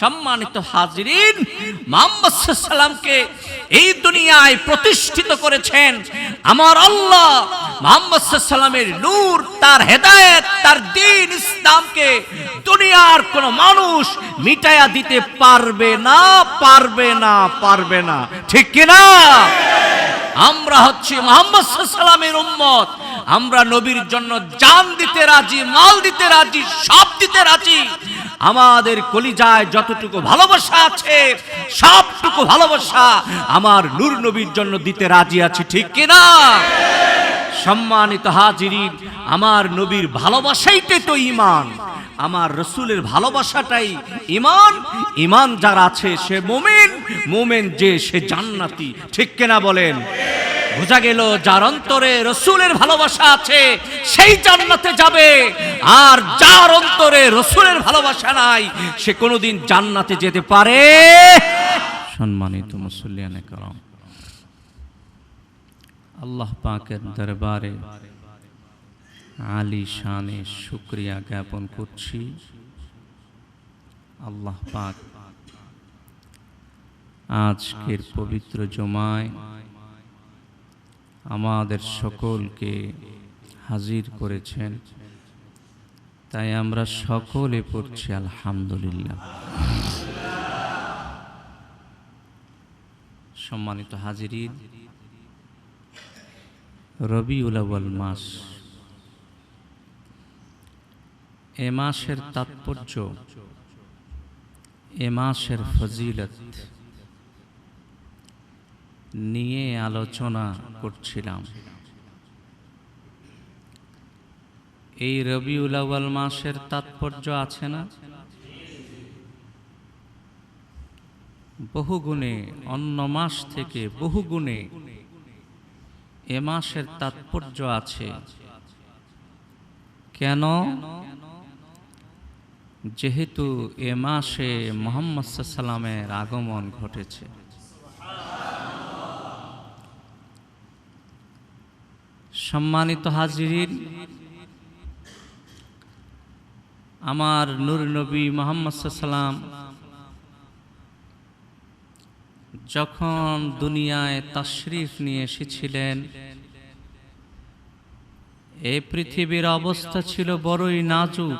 সম্মানিত হাজিরিন, মোহাম্মদ সাল্লামকে এই দুনিয়ায় প্রতিষ্ঠিত করেছেন আমার আল্লাহ মোহাম্মদ সাল্লামের নূর, তার হেদায়েত, তার দিন ইসলামকে দুনিয়ার কোন মানুষ মিটায়া দিতে পারবে না পারবে না পারবে না। ঠিক কিনা? আমরা হচ্ছি মোহাম্মদ সাল্লামের উম্মত। আমরা নবীর জন্য জান দিতে রাজি, মাল দিতে রাজি, সব দিতে রাজি। আমাদের কলিজায় যতটুকু ভালোবাসা আছে, সবটুকু ভালোবাসা আমার নূর নবীর জন্য দিতে রাজি আছি, ঠিক কিনা? সম্মানিত হাজিরিন, আমার নবীর ভালোবাসাইটাই তো ইমান আমার রসুলের ভালোবাসাটাই ইমান ইমান যার আছে, সে মোমেন মোমেন যে সে জান্নাতি, ঠিক কিনা বলেন? বোঝা গেল যার অন্তরে রসুলের ভালোবাসা আছে, সেই জান্নাতে যাবে। আর যার অন্তরে রসুলের ভালোবাসা নাই, সে কোনোদিন জান্নাতে যেতে পারে। সম্মানিত মুসল্লিয়ানে করম, আল্লাহ পাকের দরবারে আলী শানে শুক্রিয়া জ্ঞাপন করছি। আল্লাহ পাক আজকের পবিত্র জমায় আমাদের সকলকে হাজির করেছেন। তাই আমরা সকলে পড়ছি আলহামদুলিল্লাহ। সম্মানিত হাজিরিন রবি আউয়াল মাস। এ মাসের তাৎপর্য, এ মাসের ফজিলত। নিয়ে আলোচনা করছিলাম। এই রবিউল আউয়াল মাসের তাৎপর্য আছে না? বহু গুণে অন্য মাস থেকে বহু গুণে এ মাসের তাৎপর্য আছে। কেন? যেহেতু এ মাসে মোহাম্মদ সাল্লামের আগমন ঘটেছে। সম্মানিত হাজিরিন, আমার নূর নবী মোহাম্মদ সাল্লাম যখন দুনিয়ায় তাশরিফ নিয়ে এসেছিলেন, এ পৃথিবীর অবস্থা ছিল বড়ই নাজুক।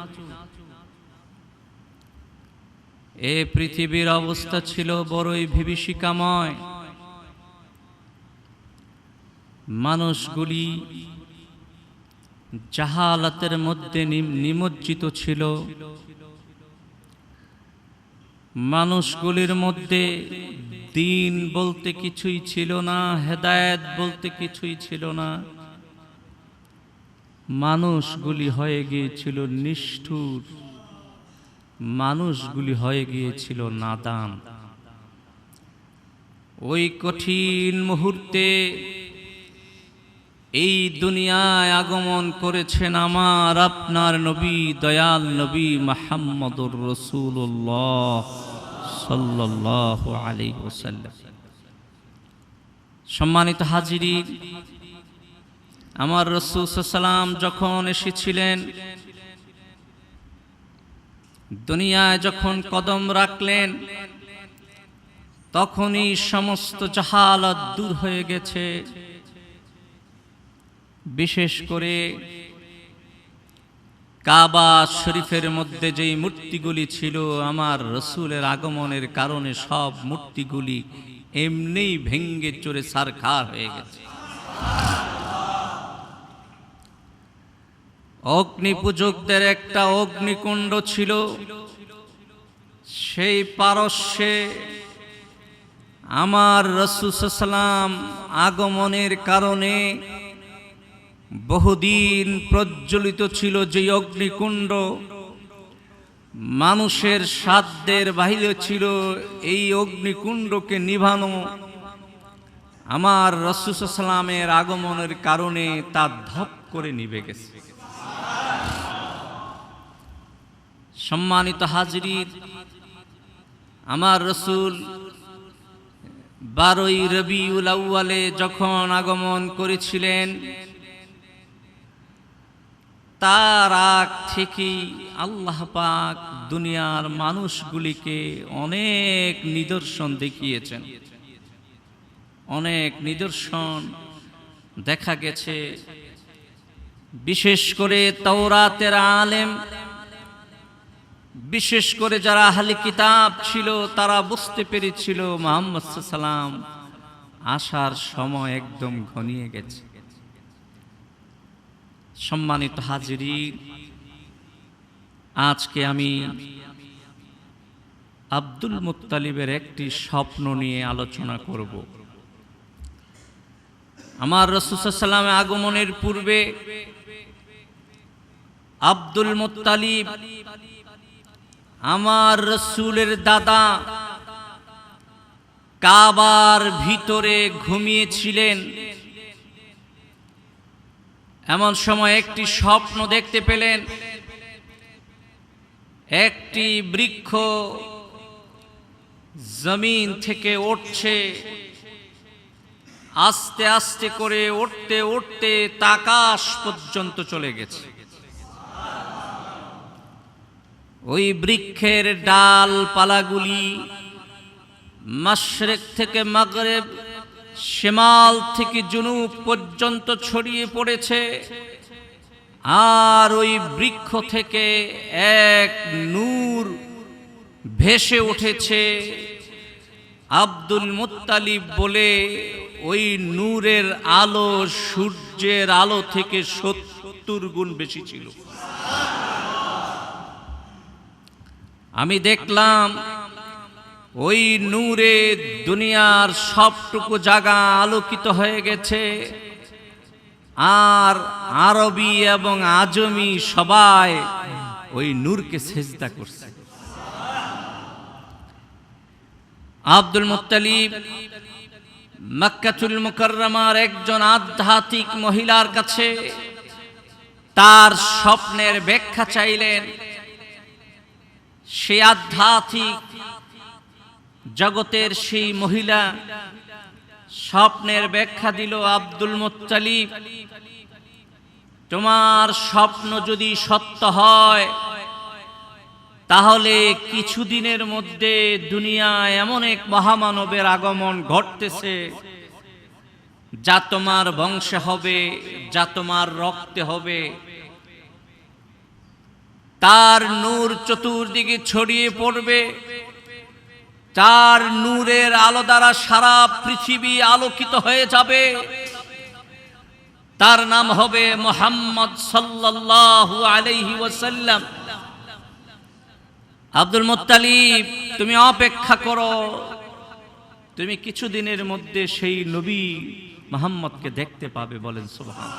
এ পৃথিবীর অবস্থা ছিল বড়ই বিভীষিকাময় মানুষগুলি জাহালাতের মধ্যে নিম- নিমজ্জিত ছিল। মানুষগুলির মধ্যে দিন বলতে কিছুই ছিল না, হেদায়েত বলতে কিছুই ছিল না। মানুষগুলি হয়ে গিয়েছিল নিষ্ঠুর। মানুষগুলি হয়ে গিয়েছিল নাদান। ওই কঠিন মুহূর্তে এই দুনিয়ায় আগমন করেছেন আমার আপনার নবী, দয়াল নবী মাহমদুর রসুল্লাহ সাল্লাহ আলী ওসাল্লাম সম্মানিত হাজিরি আমার রসুল সাল্লাম যখন এসেছিলেন, দুনিয়ায় যখন কদম রাখলেন, তখনই সমস্ত জাহালত দূর হয়ে গেছে। বিশেষ করে কাবা শরীফের মধ্যে যেই মূর্তিগুলি ছিল আমার রসুলের আগমনের কারণে সব মূর্তিগুলি এমনিই ভেঙ্গে চড়ে সারখার হয়ে গেছে। অগ্নি পূজকদের একটা অগ্নিকুণ্ড ছিল। সেই পারস্যে আমার রসুসাল্লাম আগমনের কারণে বহুদিন প্রজ্বলিত ছিল যে অগ্নিকুণ্ড। মানুষের সাধ্যের বাহিরে ছিল এই অগ্নিকুণ্ডকে নিভানো। আমার রসুসাল্লামের আগমনের কারণে তা ধপ করে নিভে গেছে। সম্মানিত হাজরির আমার রসুল বারোই রবিউল আউয়ালে যখন আগমন করেছিলেন তার আগ থেকেই আল্লাহ পাক দুনিয়ার মানুষগুলিকে অনেক নিদর্শন দেখিয়েছেন। অনেক নিদর্শন দেখা গেছে। বিশেষ করে তৌরাতের আলেম, বিশেষ করে যারা আহলি কিতাব ছিল, তারা বুঝতে পেরেছিল মোহাম্মদ সাল্লাম আসার সময় একদম ঘনিয়ে গেছে। সম্মানিত হাজিরি আজকে আমি আব্দুল মুত্তালিবের একটি স্বপ্ন নিয়ে আলোচনা করব। আমার রসুসাল্লামের আগমনের পূর্বে আব্দুল মুত্তালিব আমার রসুলের দাদা কাবার ভিতরে ঘুমিয়েছিলেন। এমন সময় একটি স্বপ্ন দেখতে পেলেন। একটি বৃক্ষ জমিন থেকে উঠছে। আস্তে আস্তে করে উঠতে উঠতে তাকাশ পর্যন্ত চলে গেছে। ওই বৃক্ষের ডাল পালাগুলি মাশরেক থেকে মাগরেব শেমাল থেকে জুনুব পর্যন্ত ছড়িয়ে পড়েছে, আর ওই বৃক্ষ থেকে এক নূর ভেসে উঠেছে। আব্দুল মুত্তালিব বলে, ওই নূরের আলো সূর্যের আলো থেকে সত্তর গুণ বেশি ছিল। আমি দেখলাম ওই নূরে দুনিয়ার সবটুকু জায়গা আলোকিত হয়ে গেছে। আর আরবি এবং আজমি সবাই ওই নূরকে সেজদা করছে। আব্দুল মুত্তালিব মক্কাতুল মুকাররমার একজন আধ্যাত্মিক মহিলার কাছে তার স্বপ্নের ব্যাখ্যা চাইলেন, সে আধ্যাত্মিক জগতের সেই মহিলা স্বপ্নের ব্যাখ্যা দিল আব্দুল মোত্তালিব। তোমার স্বপ্ন যদি সত্য হয়, তাহলে কিছুদিনের মধ্যে দুনিয়ায় এমন এক মহামানবের আগমন ঘটতেছে, যা তোমার বংশে হবে, যা তোমার রক্তে হবে। তার নূর চতুর্দিকে ছড়িয়ে পড়বে। তার নূরের আলো দ্বারা সারা পৃথিবী আলোকিত হয়ে যাবে, তার নাম হবে মোহাম্মদ সাল্লাল্লাহু আলাইহি ওয়াসাল্লাম। আব্দুল মুত্তালিব, তুমি অপেক্ষা করো। তুমি কিছুদিনের মধ্যে সেই নবী মোহাম্মদকে দেখতে পাবে বলেন সুবহান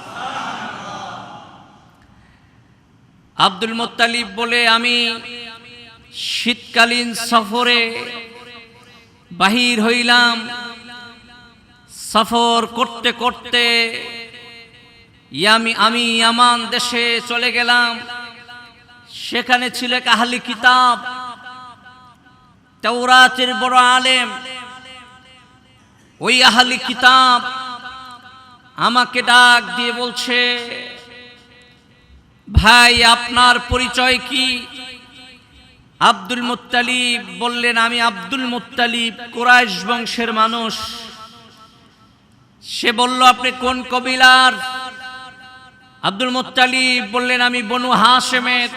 আব্দুল মুত্তালিব বলে, আমি শীতকালীন সফরে বাহির হইলাম। সফর করতে করতে ইয়ামি আমি ইয়ামান দেশে চলে গেলাম। সেখানে ছিল এক আহলি কিতাব তৌরাতের বড় আলেম। ওই আহলি কিতাব আমাকে ডাক দিয়ে বলছে, ভাই, আপনার পরিচয় কি? আব্দুল মুত্তালিব বললেন, আমি আব্দুল মুত্তালিব, কোরাইশ বংশের মানুষ। সে বলল, আপনি কোন কবিলার? আব্দুল মুত্তালিব বললেন, আমি বনু হাসেমের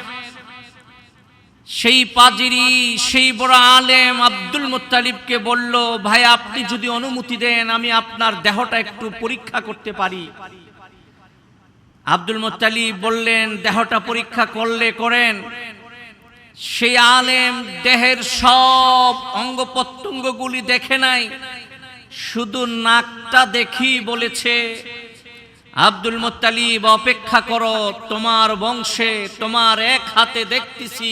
সেই পাজিরি, সেই বড় আলেম আব্দুল মুত্তালিবকে বলল, ভাই, আপনি যদি অনুমতি দেন, আমি আপনার দেহটা একটু পরীক্ষা করতে পারি। আব্দুল মুত্তালিব বললেন, দেহটা পরীক্ষা করলে করেন। সেই আলেম দেহের সব অঙ্গ প্রত্যঙ্গগুলি দেখে নাই। শুধু নাকটা দেখি বলেছে, আব্দুল মুত্তালিব, অপেক্ষা করো, তোমার বংশে, তোমার এক হাতে দেখতেছি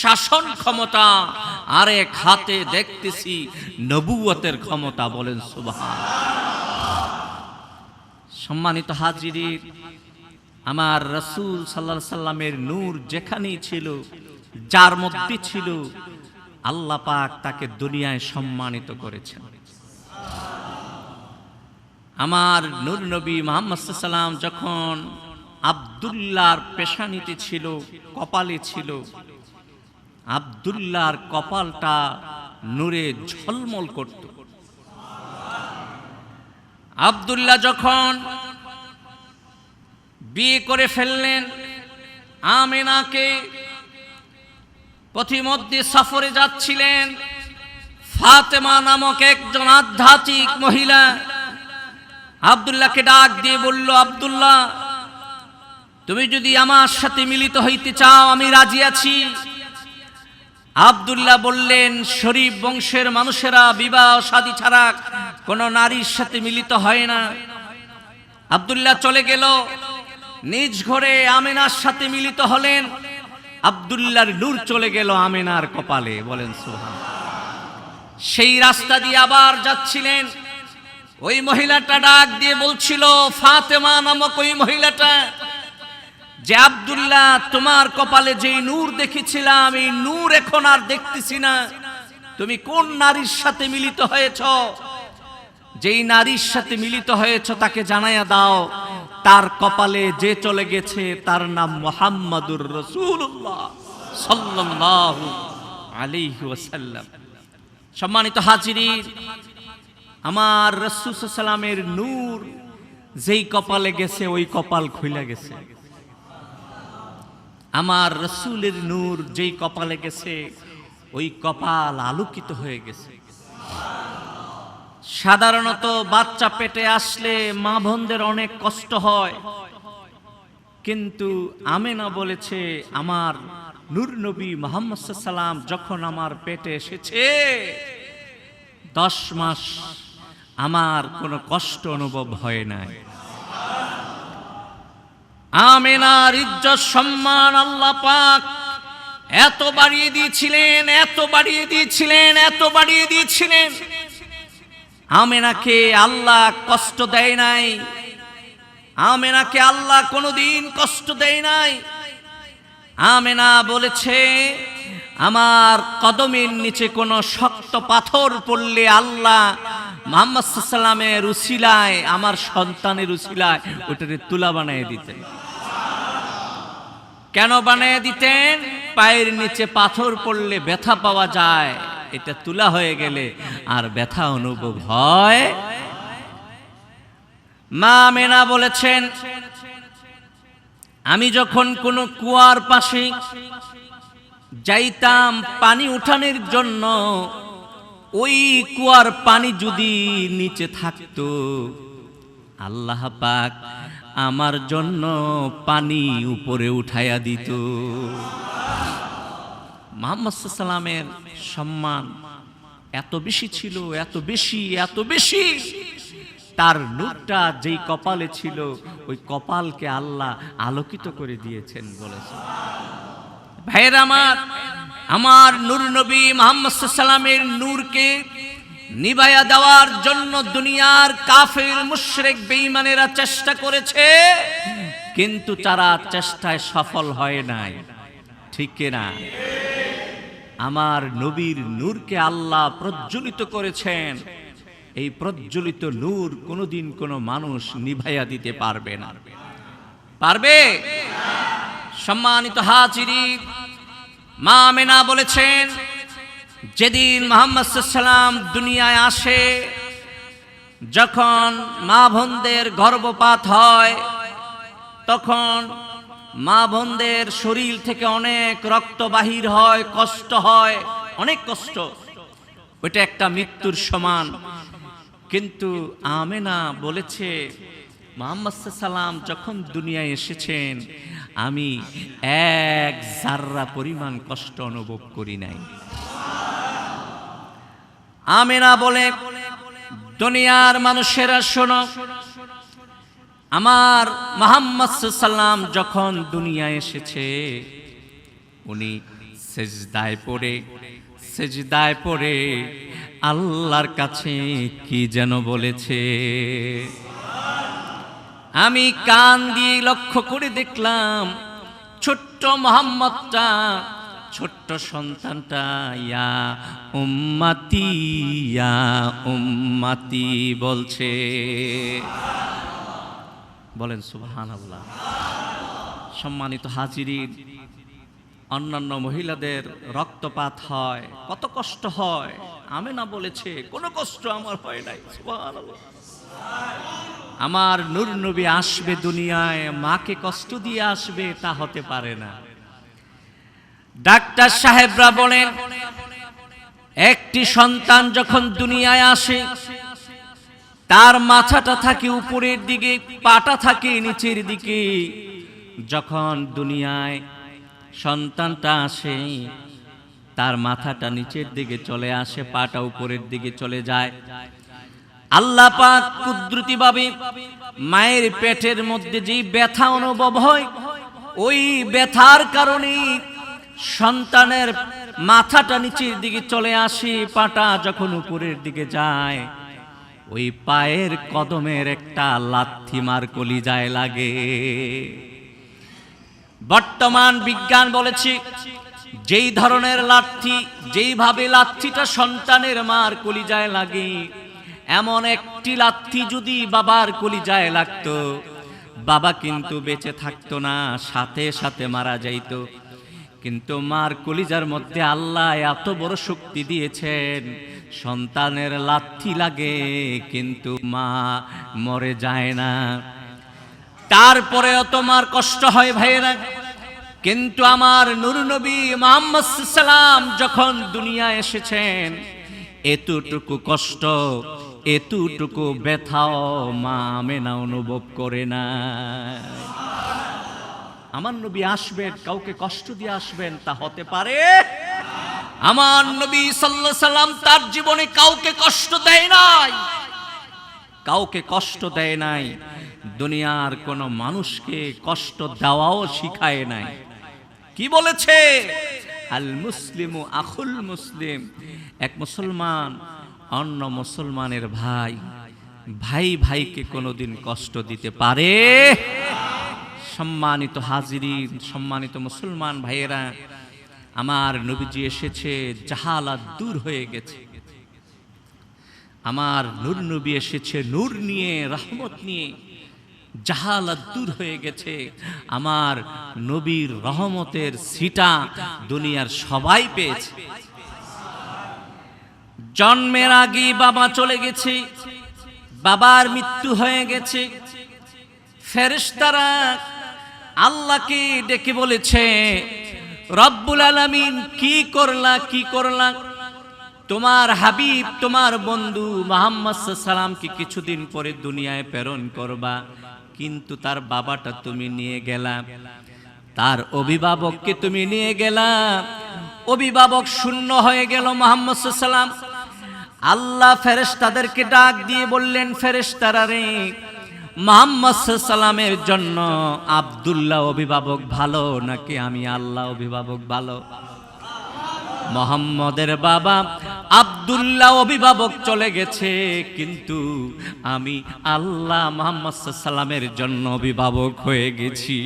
শাসন ক্ষমতা, আর এক হাতে দেখতেছি নবুয়তের ক্ষমতা। বলেন সুবহান সম্মানিত হাজিরির আমার রসুল সাল্লা সাল্লামের নূর যেখানেই ছিল যার মধ্যে ছিল আল্লাহ পাক তাকে দুনিয়ায় সম্মানিত করেছেন। আমার নূর নবী মোহাম্মদ সাল্লাম যখন আবদুল্লাহর পেশানিতে ছিল, কপালে ছিল, আবদুল্লাহর কপালটা নূরে ঝলমল করত। আবদুল্লাহ যখন বিয়ে করে ফেললেন, আমেনাকে পথিমধ্যে সফরে যাচ্ছিলেন ফাতেমা নামক একজন আধ্যাত্মিক মহিলা। আবদুল্লাহকে ডাক দিয়ে বলল, আবদুল্লাহ, তুমি যদি আমার সাথে মিলিত হইতে চাও, আমি রাজি আছি। আবদুল্লাহ বললেন, শরীফ বংশের মানুষেরা বিবাহ শাদী ছাড়া কোনো নারীর সাথে মিলিত হয় না। আবদুল্লাহ চলে গেল। নিজ ঘরে আমেনার সাথে মিলিত হলেন। আবদুল্লাহর নূর চলে গেল আমেনার কপালে, বলেন সুহান সেই রাস্তা দিয়ে আবার যাচ্ছিলেন। ওই মহিলাটা ডাক দিয়ে বলছিল, ফাতেমা নামক ওই মহিলাটা, যে আব্দুল্লাহ, তোমার কপালে যেই নূর দেখেছিলাম, এই নূর এখন আর দেখতেছি না। তুমি কোন নারীর সাথে মিলিত হয়েছ? যেই নারীর সাথে মিলিত হয়েছ তাকে জানাইয়া দাও। তার কপালে যে চলে গেছে, তার নাম মোহাম্মদুর রসুল্লাহ সাল্লাল্লাহু আলাইহি ওয়াসাল্লাম। সম্মানিত হাজিরি আমার রসুল সাল্লামের নূর, যেই কপালে গেছে, ওই কপাল খুলে গেছে। আমার রসুলের নূর যেই কপালে গেছে, ওই কপাল আলোকিত হয়ে গেছে। সাধারণত বাচ্চা পেটে আসলে মা বোনদের অনেক কষ্ট হয়। কিন্তু আমেনা বলেছে, আমার নূর নবী মোহাম্মদ সাল্লাম যখন আমার পেটে এসেছে, দশ মাস আমার কোনো কষ্ট অনুভব হয় নাই। আমেনার ইজ্জত, সম্মান আল্লাহ পাক এত বাড়িয়ে দিয়েছিলেন, এত বাড়িয়ে দিয়েছিলেন, এত বাড়িয়ে দিয়েছিলেন। আমেনাকে আল্লাহ কষ্ট দেয় নাই। আমেনাকে আল্লাহ কোনোদিন কষ্ট দেয় নাই। আমেনা বলেছে, আমার কদমের নিচে কোনো শক্ত পাথর পড়লে আল্লাহ মোহাম্মদ সাল্লামের উসিলায়, আমার সন্তানের উসিলায় ওটাকে তুলা বানিয়ে দিতেন। কেন বানিয়ে দিতেন? পায়ের নিচে পাথর পড়লে ব্যথা পাওয়া যায়। এটা তুলা হয়ে গেলে আর ব্যথা অনুভব হয়। মা মেনা বলেছেন, আমি যখন কোনো কুয়ার পাশে যাইতাম পানি উঠানোর জন্য, ওই কুয়ার পানি যদি নিচে থাকতো, আল্লাহ পাক আমার জন্য পানি উপরে উঠাইয়া দিত। মোহাম্মদ সাল্লামের সম্মান এত বেশি ছিল, এত বেশি এত বেশি। তার নূরটা যেই কপালে ছিল, ওই কপালকে আল্লাহ আলোকিত করে দিয়েছেন বলেছে ভাইয়ের আমার আমার নূর নবী মোহাম্মদ সাল্লামের নূরকে নিবায়া দেওয়ার জন্য দুনিয়ার কাফের, মুশরিক, বেঈমানেরা চেষ্টা করেছে, কিন্তু তারা চেষ্টায় সফল হয় নাই। ঠিক না আমার নবীর নূরকে আল্লাহ প্রজ্বলিত করেছেন। এই প্রজ্বলিত নূর কোনোদিন কোনো মানুষ নিভাইয়া দিতে পারবে না। পারবে? সম্মানিত হাজিরি, মা মেনা বলেছেন, যেদিন মোহাম্মদ সাল্লাম দুনিয়ায় আসে, যখন মা বোনদের গর্ভপাত হয়, তখন মা বোনদের শরীর থেকে অনেক রক্ত বাহির হয়, কষ্ট হয়, অনেক কষ্ট। ওইটা একটা মৃত্যুর সমান। কিন্তু আমেনা বলেছে, মোহাম্মদ সাল্লাম যখন দুনিয়ায় এসেছেন, আমি এক জাররা পরিমাণ কষ্ট অনুভব করি নাই। আমেনা বলে, দুনিয়ার মানুষেরা শোনো আমার মোহাম্মদ সাল্লাম যখন দুনিয়ায় এসেছে, উনি সেজদায় পড়ে সেজদায় পড়ে আল্লাহর কাছে কি যেন বলেছে। আমি কান দিয়ে লক্ষ্য করে দেখলাম, ছোট্ট মোহাম্মদটা, ছোট্ট সন্তানটা, ইয়া উম্মাতি ইয়া উম্মাতি বলছে। বলেন, সুবহানাল্লাহ। সম্মানিত হাজিরিন, অন্যান্য মহিলাদের রক্তপাত হয়, কত কষ্ট হয়। আমি না বলেছে, কোনো কষ্ট আমার হয় নাই আমার নূর নবী আসবে দুনিয়ায়, মাকে কষ্ট দিয়ে আসবে, তা হতে পারে না। ডাক্তার সাহেবরা বলেন, একটি সন্তান যখন দুনিয়ায় আসে তার মাথাটা থাকে উপরের দিকে, পাটা থাকে নিচের দিকে। যখন দুনিয়ায় সন্তানটা আসে, তার মাথাটা নিচের দিকে চলে আসে, পাটা উপরের দিকে চলে যায়। আল্লাহ পাক কুদরতি ভাবে মায়ের পেটের মধ্যে যেই ব্যথা অনুভব হয়, ওই ব্যথার কারণে সন্তানের মাথাটা নিচের দিকে চলে আসে, পাটা যখন উপরের দিকে যায়। ওই পায়ের কদমের একটা লাথি মার কলিজায় লাগে। বর্তমান বিজ্ঞান বলেছি, যেই ধরনের লাথি, যেইভাবে লাথিটা সন্তানের মার কলিজায় লাগে, এমন একটি লাথি যদি বাবার কলিজায় লাগতো, বাবা কিন্তু বেঁচে থাকতো না, সাথে সাথে মারা যাইতো। কিন্তু মার কলিজার মধ্যে আল্লাহ এত বড় শক্তি দিয়েছেন সন্তানের লাথি লাগে, কিন্তু মা মরে যায় না। তারপরেও তোমার কষ্ট হয় ভাইয়েরা। কিন্তু আমার নুর নবী মোহাম্মদ সাল্লাম যখন দুনিয়া এসেছেন, এতটুকু কষ্ট, এতটুকু ব্যথাও মা মেনা অনুভব করে না। আমার নবী আসবেন, কাউকে কষ্ট দিয়ে আসবেন, তা হতে পারে আমার নবী সাল্লাহ সাল্লাম তার জীবনে কাউকে কষ্ট দেয় নাই। কাউকে কষ্ট দেয় নাই। দুনিয়ার কোন মানুষকে কষ্ট দেওয়াও শিখায় নাই। কি বলেছে? আল মুসলিমু আখুল মুসলিম। এক মুসলমান, অন্য মুসলমানের ভাই ভাই ভাইকে কোনোদিন কষ্ট দিতে পারে? সম্মানিত হাজিরিন, সম্মানিত মুসলমান ভাইয়েরা আমার নবীজি এসেছে, জাহালাত দূর হয়ে গেছে। আমার নূর নবী এসেছে, নূর নিয়ে, রহমত নিয়ে, জাহালাত দূর হয়ে গেছে। আমার নবীর রহমতের সিটা দুনিয়ার সবাই পেয়েছে। জন্মের আগে বাবা চলে গেছে, বাবার মৃত্যু হয়ে গেছে। ফেরেশতারা আল্লাহকে ডেকে বলেছে রব্বুল আলামিন কি করলা কি করলা? তোমার হাবিব, তোমার বন্ধু মোহাম্মদ সাল্লামকে কিছুদিন পরে দুনিয়ায় প্রেরণ করবা, কিন্তু তার বাবাটা তুমি নিয়ে গেলা। তার অভিভাবককে তুমি নিয়ে গেলা। অভিভাবক শূন্য হয়ে গেল মোহাম্মদ সাল্লাম আল্লাহ ফেরেশতাদেরকে ডাক দিয়ে বললেন, ফেরেশতারা রে মোহাম্মদ জন্য আবদুল্লাহ অভিভাবক ভালো নাকি আমি আল্লাহ অভিভাবক ভালো? মোহাম্মদের বাবা আবদুল্লাহ অভিভাবক চলে গেছে, কিন্তু আমি আল্লাহ মোহাম্মদ সাল্লামের জন্য অভিভাবক হয়ে গেছি।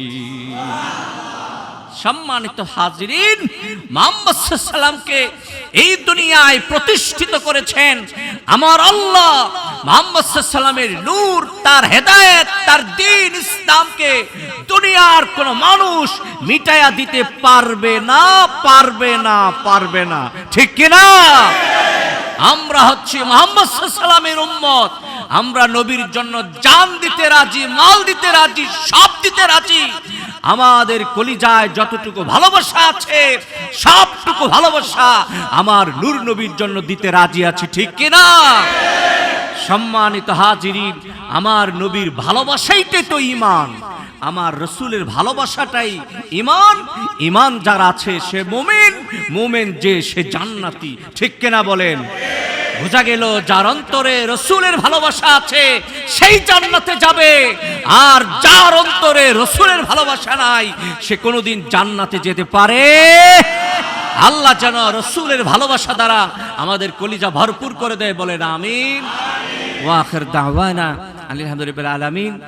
সম্মানিত হাজিরিন, মোহাম্মদ সাল্লামকে এই দুনিয়ায় প্রতিষ্ঠিত করেছেন। আমার আল্লাহ মোহাম্মদ সাল্লামের নূর, তার হেদায়েত, তার দিন ইসলামকে দুনিয়ার কোন মানুষ মিটায়া দিতে পারবে না পারবে না পারবে না। ঠিক কিনা? আমরা হচ্ছি মোহাম্মদ সাল্লামের উম্মত। আমরা নবীর জন্য জান দিতে রাজি, মাল দিতে রাজি, সব দিতে রাজি। আমাদের কলিজায় যতটুকু ভালোবাসা আছে, সবটুকু ভালোবাসা আমার নূর নবীর জন্য দিতে রাজি আছি, ঠিক কিনা? সম্মানিত হাজিরিন, আমার নবীর ভালোবাসাইতে তো ইমান আমার রসুলের ভালোবাসাটাই ইমান ইমান যার আছে, সে মোমেন। মোমেন যে, সে জান্নাতি। ঠিক কেনা বলেন? বোঝা গেল যার অন্তরে রসুলের ভালোবাসা আছে, সেই জান্নাতে যাবে। আর যার অন্তরে রসুলের ভালোবাসা নাই, সে কোনোদিন জান্নাতে যেতে পারে। আল্লাহ যেন রসুলের ভালোবাসা দ্বারা আমাদের কলিজা ভরপুর করে দেয়, বলেন আমিন। ওয়াখির দাওয়ানা আলহামদুলিল্লাহ আলামিন।